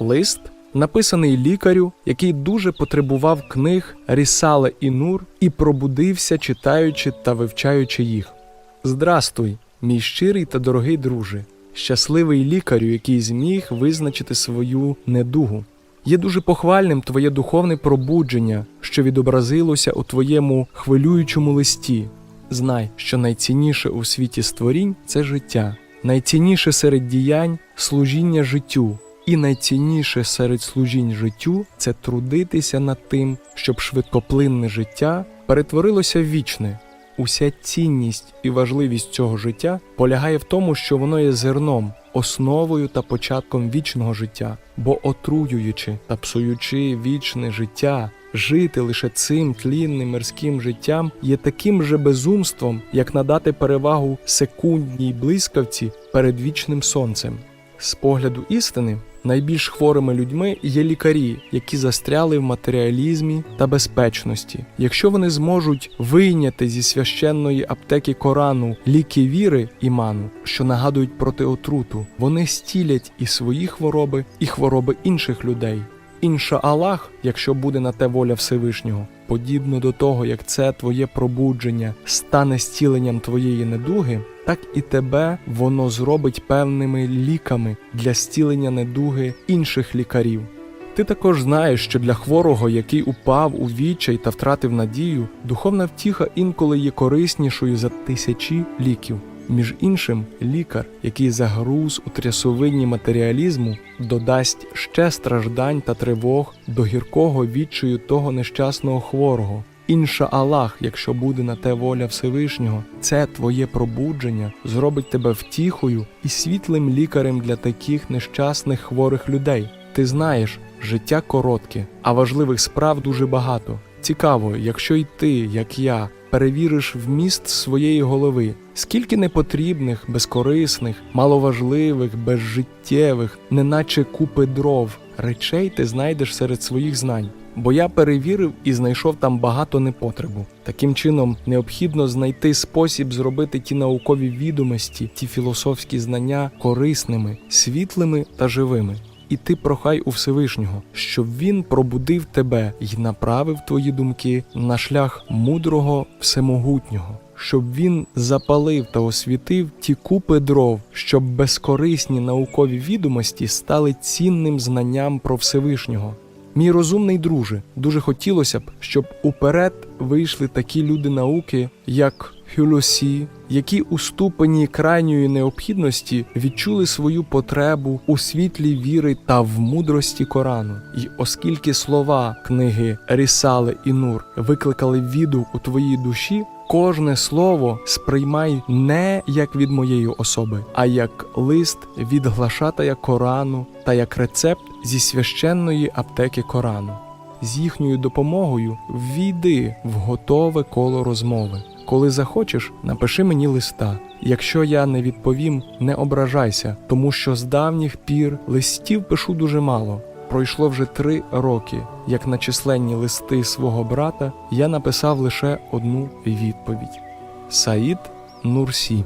Лист написаний лікарю, який дуже потребував книг Рісале і Нур і пробудився, читаючи та вивчаючи їх. Здрастуй, мій щирий та дорогий друже, щасливий лікарю, який зміг визначити свою недугу. Є дуже похвальним твоє духовне пробудження, що відобразилося у твоєму хвилюючому листі. Знай, що найцінніше у світі створінь це життя, найцінніше серед діянь служіння життю, і найцінніше серед служінь життю це трудитися над тим, щоб швидкоплинне життя перетворилося в вічне. Уся цінність і важливість цього життя полягає в тому, що воно є зерном, основою та початком вічного життя, бо отруюючи та псуючи вічне життя, жити лише цим тлінним мирським життям є таким же безумством, як надати перевагу секундній блискавці перед вічним сонцем. З погляду істини, найбільш хворими людьми є лікарі, які застряли в матеріалізмі та безпечності. Якщо вони зможуть вийняти зі священної аптеки Корану ліки віри і ману, що нагадують проти отруту, вони стілять і свої хвороби, і хвороби інших людей. Інша Аллах, якщо буде на те воля Всевишнього, подібно до того, як це твоє пробудження стане зціленням твоєї недуги, так і тебе воно зробить певними ліками для зцілення недуги інших лікарів. Ти також знаєш, що для хворого, який упав у відчай та втратив надію, духовна втіха інколи є кориснішою за тисячі ліків. Між іншим, лікар, який загруз у трясовині матеріалізму, додасть ще страждань та тривог до гіркого відчаю того нещасного хворого. Інша Аллах, якщо буде на те воля Всевишнього, це твоє пробудження зробить тебе втіхою і світлим лікарем для таких нещасних хворих людей. Ти знаєш, життя коротке, а важливих справ дуже багато. Цікаво, якщо й ти, як я, перевіриш вміст своєї голови, скільки непотрібних, безкорисних, маловажливих, безжиттєвих, неначе купи дров, речей ти знайдеш серед своїх знань. Бо я перевірив і знайшов там багато непотребу. Таким чином, необхідно знайти спосіб зробити ті наукові відомості, ті філософські знання корисними, світлими та живими. І ти прохай у Всевишнього, щоб він пробудив тебе і направив твої думки на шлях мудрого всемогутнього, щоб він запалив та освітив ті купи дров, щоб безкорисні наукові відомості стали цінним знанням про Всевишнього. Мій розумний друже, дуже хотілося б, щоб уперед вийшли такі люди науки, як Хюлосі, які у ступені крайньої необхідності відчули свою потребу у світлі віри та в мудрості Корану. І оскільки слова книги Рісале і Нур викликали віду у твоїй душі, кожне слово сприймай не як від моєї особи, а як лист від глашатая Корану та як рецепт зі священної аптеки Корану. З їхньою допомогою ввійди в готове коло розмови. Коли захочеш, напиши мені листа. Якщо я не відповім, не ображайся, тому що з давніх пір листів пишу дуже мало. Пройшло вже три роки, як на численні листи свого брата я написав лише одну відповідь: Саїд Нурсі.